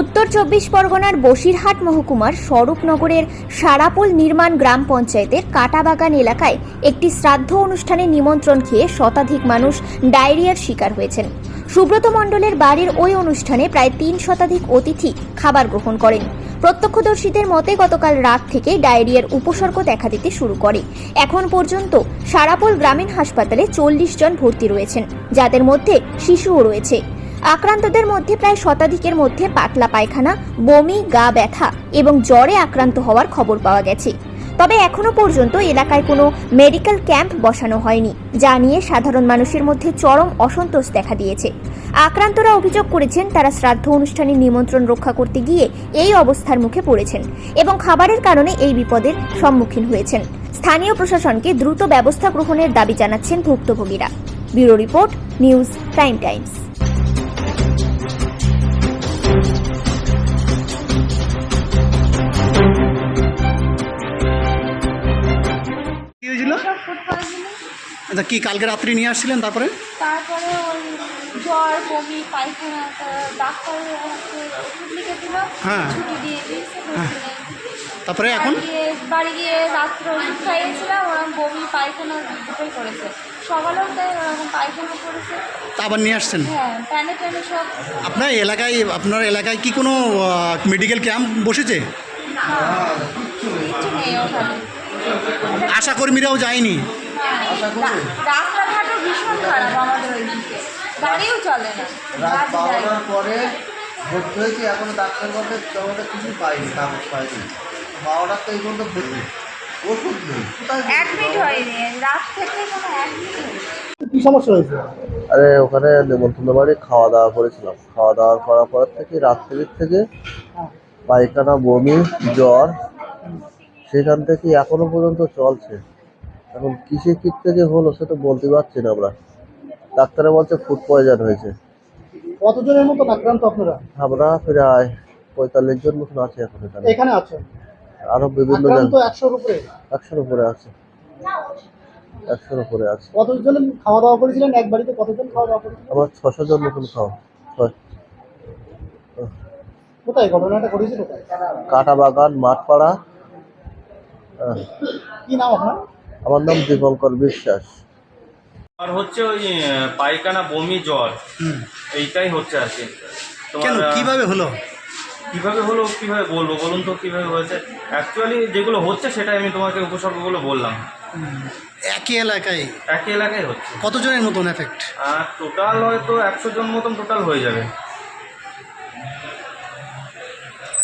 উত্তর চব্বিশ পরগনার বসিরহাট মহকুমার স্বরূপনগরের সারাপোল নির্মাণ গ্রাম পঞ্চায়েতের কাটাবাগান এলাকায় একটি শ্রাদ্ধ অনুষ্ঠানে নিমন্ত্রণ খেয়ে শতাধিক মানুষ ডায়রিয়ার শিকার হয়েছেন। সুব্রত মণ্ডলের বাড়ির ওই অনুষ্ঠানে প্রায় তিন শতাধিক অতিথি খাবার গ্রহণ করেন। প্রত্যক্ষদর্শীদের মতে গতকাল রাত থেকে ডায়রিয়ার উপসর্গ দেখা দিতে শুরু করে। এখন পর্যন্ত সারাপোল গ্রামীণ হাসপাতালে চল্লিশ জন ভর্তি রয়েছেন, যাদের মধ্যে শিশুও রয়েছে। আক্রান্তদের মধ্যে প্রায় শতাধিকের মধ্যে পাতলা পায়খানা, বমি, গা ব্যথা এবং জ্বরে আক্রান্ত হওয়ার খবর পাওয়া গেছে। তবে এখনও পর্যন্ত এলাকায় কোনো মেডিকেল ক্যাম্প বসানো হয়নি, যা নিয়ে সাধারণ মানুষের মধ্যে চরম অসন্তোষ দেখা দিয়েছে। আক্রান্তরা অভিযোগ করেছেন তারা শ্রাদ্ধ অনুষ্ঠানের নিমন্ত্রণ রক্ষা করতে গিয়ে এই অবস্থার মুখে পড়েছেন এবং খাবারের কারণে এই বিপদের সম্মুখীন হয়েছেন। স্থানীয় প্রশাসনকে দ্রুত ব্যবস্থা গ্রহণের দাবি জানাচ্ছেন ভুক্তভোগীরা। Bureau report, news, prime times. আচ্ছা কি কালকে রাত্রি নিয়ে আসছিলেন তারপরে? তারপরে ওই জ্বর বমি পায়খানা ডাক্তার ওষুধ লিখে দিল হ্যাঁ। ছুটি দিয়ে দিয়েছে তারপরে এখন? বাড়ি গিয়ে রাত্রে ওষুধ খাইয়েছিলাম ওরকম বমি পায়খানা দুটোই করেছে। সকালেও তাই ওরকম পায়খানা করেছে। আবার নিয়ে আসছেন? হ্যাঁ প্যানে প্যানে সব। আপনার এলাকায় আপনার এলাকায় কি কোনো মেডিকেল ক্যাম্প বসেছে? আশা কর্মীরাও যায়নি? হ্যাঁ, রাস্তাঘাটও ভীষণ খারাপ আমাদের ওইদিকে। গাড়িও চলে না। রাত। বারোটার পরে ভর্তি হয়েছি এখনও ডাক্তার বলতে তোমাদের কিছু পাইনি কাগজ পাইনি। বারোটার তো এই পর্যন্ত ভর্তি ওষুধ নেই অ্যাডমিট হয়নি রাত থেকে কোনো অ্যাডমিট হয়নি। কি সমস্যা হয়েছে? আরে ওখানে নেমন্তন্ন বাড়ি খাওয়া দাওয়া করেছিলাম। খাওয়া দাওয়া করার পর থেকে রাত্রির থেকে পায়খানা বমি জ্বর সেখান থেকে এখনও পর্যন্ত চলছে। এখন কিসে কী থেকে হলো সেটা বলতে পারছি না আমরা। ডাক্তারে বলছে ফুড পয়জন হয়েছে। কতজনের মতো আক্রান্ত আপনারা? আমরা প্রায় পঁয়তাল্লিশ জন মতন আছে এখন এখানে। এখানে আছেন? আরও বিভিন্ন জায়গায় একশোর উপরে? একশোর উপরে আছে। একশোর উপরে আছে। কতজন খাওয়া দাওয়া করেছিলেন? এক বাড়িতে কতজন খাওয়া দাওয়া করেছিলেন? আমার ছশো জন মতন খাওয়া। কোথায়? ঘটনাটা কাটা বাগান মাঠপাড়া। কি নাম আপনার? আমার নাম দীপঙ্কর বিশ্বাস। আর হচ্ছে ওই পায়খানা বমি জ্বর এইটাই হচ্ছে আর কি। তোমার, কেন? কীভাবে হলো? কীভাবে হলো কীভাবে বলব বলুন তো কীভাবে হয়েছে? অ্যাকচুয়ালি যেগুলো হচ্ছে সেটাই আমি তোমাকে উপসর্গগুলো বললাম। একই এলাকায়? একই এলাকায় হচ্ছে। কতজনের মতন এফেক্ট আর টোটাল হয়তো একশো জন মতন টোটাল হয়ে যাবে।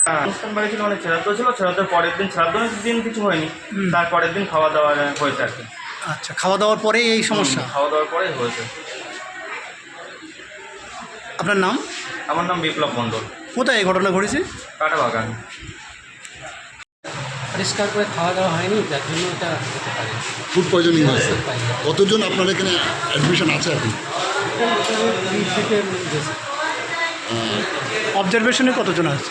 অনুষ্ঠান বাড়ি ছিল অনেক ছেড়াতে ছিল ছেড়াতে পরের দিন ছেড়াতে দিন কিছু হয়নি। তারপরের দিন খাওয়া দাওয়া হয়েছে আর কি। আচ্ছা খাওয়া দাওয়ার পরেই এই সমস্যা? খাওয়া দাওয়ার পরেই হয়েছে। আপনার নাম? আমার নাম বিপ্লব মণ্ডল। কোথায় এই ঘটনা ঘটেছে? কাটা বাগান পরিষ্কার করে খাওয়া দাওয়া হয়নি যার জন্য এটা হতে পারে। ফুড পয়জনিং হয়েছে। কতজন আপনার এখানে অ্যাডমিশন আছে এখন? থেকে অবজারভেশনে কতজন আছে?